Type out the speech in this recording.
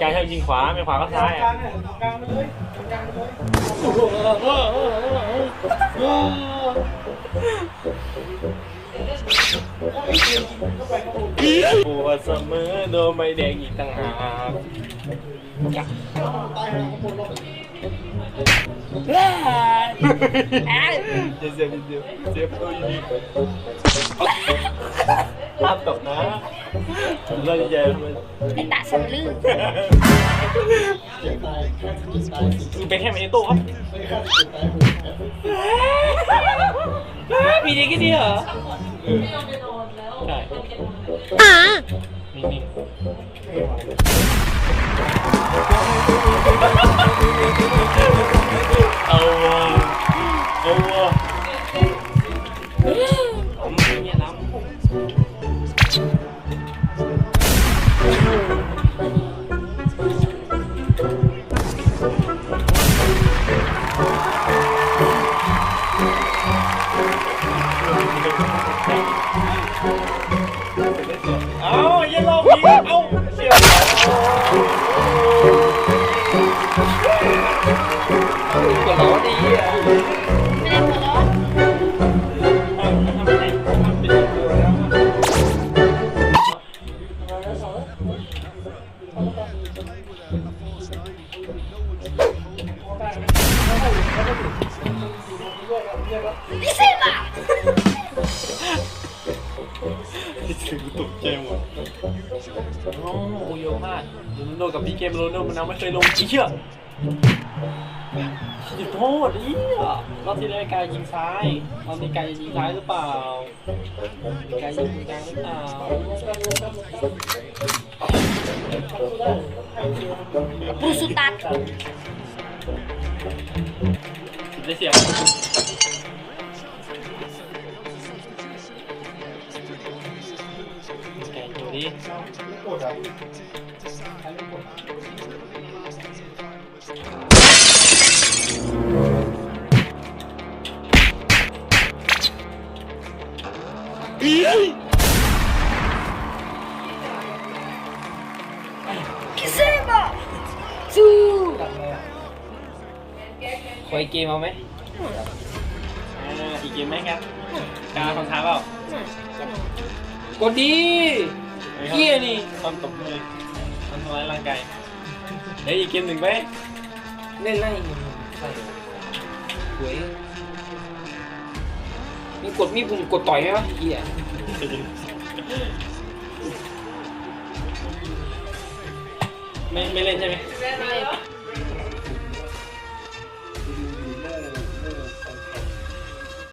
กายชอบยิงขวาไม่ขวาก็ซ้ายอะ ปวเสมอโดนใบแดงอีกต่างหากเดี๋ยวเสียบเดี๋ยวเสียบตัวยิงภาพตกนะเราจะแย่ไอ้ตาสำลือเป็นแค่เมโต้ครับมีดีแค่นี้เหรอ ใช่นิ่งๆ เอาเยี่ยน้ำเอาเยันรอพี่เอาเสียหัวร้อนดีอะ พิเศษอะถึงตกใจหมดโอ้โหโยพลาดโรนัลโดกับพี่เกมโรนัลโดมันยังไม่เคยลงอีเชี่ยอย่าโทษอีอะรอบที่แล้วกายยิงซ้ายรอบนี้กายจะยิงซ้ายหรือเปล่ากายยิงกลางหรือเปล่าบูสุตัด ได้เสียงแกอยู่ดิเอ้ยพิเศษอะสู้ขออีกเกมเอาไหมอ่าอีกเกมไหมครับกาของท้าเปล่ากดดีเฮียนี่ความตบมือมันทำร้ายร่างกายเฮ้ยอีกเกมหนึ่งไหมเล่นไล่ใส่หวยมีกดมีปุ่มกดต่อยไหมวะเฮียไม่ไม่เล่นใช่ไหม ไม่